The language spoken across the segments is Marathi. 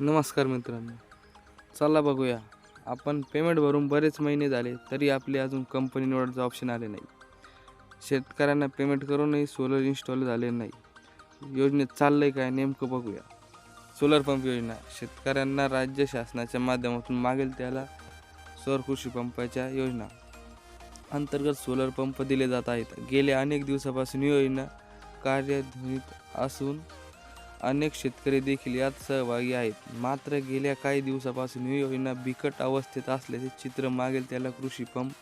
नमस्कार मित्रांनो. चला बघूया. आपण पेमेंट भरून बरेच महिने झाले तरी आपले अजून कंपनी निवडायचं ऑप्शन आले नाही. शेतकऱ्यांना पेमेंट करूनही सोलर इन्स्टॉल झाले नाही. योजनेत चाललं आहे काय नेमकं बघूया. सोलर पंप योजना. शेतकऱ्यांना राज्य शासनाच्या माध्यमातून मागेल त्याला सौर कृषी पंपाच्या योजना. अंतर्गत सोलर पंप दिले जात आहेत. गेल्या अनेक दिवसापासून ही योजना कार्यान्वित असून अनेक शेतकरी देखील यात सहभागी आहेत. मात्र गेल्या काही दिवसापासून ही योजना बिकट अवस्थेत असल्याचे चित्र मागेल त्याला कृषी पंप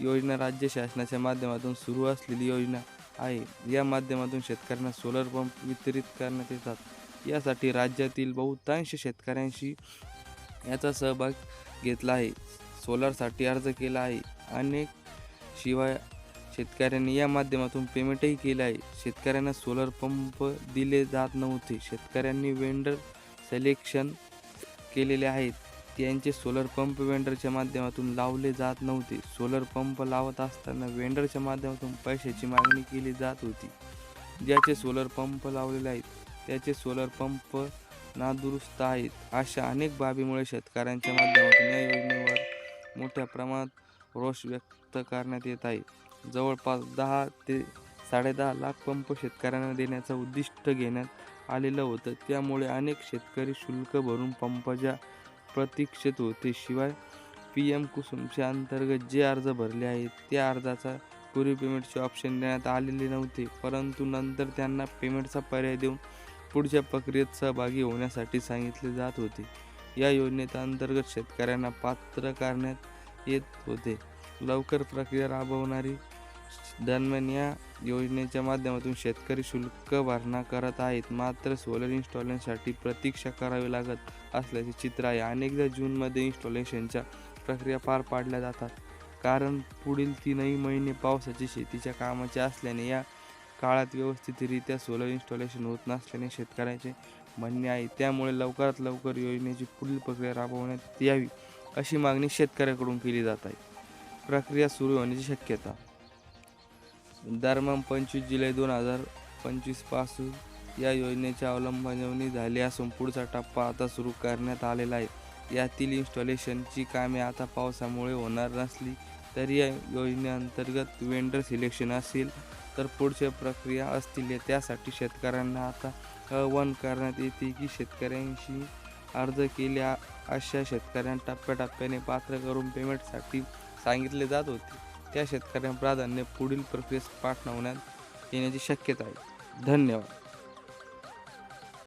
योजना राज्य शासनाच्या माध्यमातून सुरू असलेली योजना आहे. या माध्यमातून शेतकऱ्यांना सोलर पंप वितरित करण्यात येतात. यासाठी राज्यातील बहुतांश शेतकऱ्यांशी याचा सहभाग घेतला आहे. सोलरसाठी अर्ज केला आहे. अनेक शिवाय शेतकऱ्यांनी या माध्यमातून पेमेंटही केले आहे. शेतकऱ्यांना सोलर पंप दिले जात नव्हते. शेतकऱ्यांनी वेंडर सिलेक्शन केलेले आहेत. त्यांचे सोलर पंप वेंडरच्या माध्यमातून लावले जात नव्हते. सोलर पंप लावत असताना वेंडरच्या माध्यमातून पैशाची मागणी केली जात होती. ज्याचे सोलर पंप लावलेले आहेत त्याचे सोलर पंप नादुरुस्त आहेत अशा अनेक बाबीमुळे शेतकऱ्यांच्या माध्यमातून या योजनेवर मोठ्या प्रमाणात रोष व्यक्त करण्यात येत आहे. जवळपास दहा ते साडेदहा लाख पंप शेतकऱ्यांना देण्याचं उद्दिष्ट घेण्यात आलेलं होतं. त्यामुळे अनेक शेतकरी शुल्क भरून पंपाच्या प्रतीक्षेत होते. शिवाय पी एम कुसुमच्या अंतर्गत जे अर्ज भरले आहेत त्या अर्जाचा पूर्वी पेमेंटचे ऑप्शन देण्यात आलेले नव्हते. परंतु नंतर त्यांना पेमेंटचा पर्याय देऊन पुढच्या प्रक्रियेत सहभागी होण्यासाठी सांगितले जात होते. या योजनेत अंतर्गत शेतकऱ्यांना पात्र करण्यात येत होते. लवकर प्रक्रिया राबवणारी दरम्यान या योजनेच्या माध्यमातून शेतकरी शुल्क भरणा करत आहेत. मात्र सोलर इन्स्टॉलेशनसाठी प्रतीक्षा करावी लागत असल्याचे चित्र आहे. अनेकदा जूनमध्ये इन्स्टॉलेशनच्या प्रक्रिया पार पाडल्या जातात. कारण पुढील तीनही महिने पावसाची शेतीच्या कामाचे असल्याने या काळात व्यवस्थितरित्या सोलर इन्स्टॉलेशन होत नसल्याने शेतकऱ्याचे म्हणणे आहे. त्यामुळे लवकरात लवकर योजनेची पुढील प्रक्रिया राबवण्यात यावी अशी मागणी शेतकऱ्याकडून केली जात आहे. प्रक्रिया सुरू होण्याची शक्यता. दरम्यान पंचवीस जुलै दोन हजार पंचवीसपासून या योजनेची अंमलबजावणी झाली असून पुढचा टप्पा आता सुरू करण्यात आलेला आहे. यातील इन्स्टॉलेशनची कामे आता पावसामुळे होणार नसली तरी या योजनेअंतर्गत वेंडर सिलेक्शन असेल तर पुढच्या प्रक्रिया असतील. त्यासाठी शेतकऱ्यांना आता आवाहन करण्यात येते की शेतकऱ्यांशी अर्ज केल्या अशा शेतकऱ्यांना टप्प्याटप्प्याने पात्र करून पेमेंटसाठी सांगितले जात होते. त्या शेतकऱ्यांना प्राधान्य पुढील प्रक्रियेस पाठवण्यात येण्याची शक्यता आहे. धन्यवाद.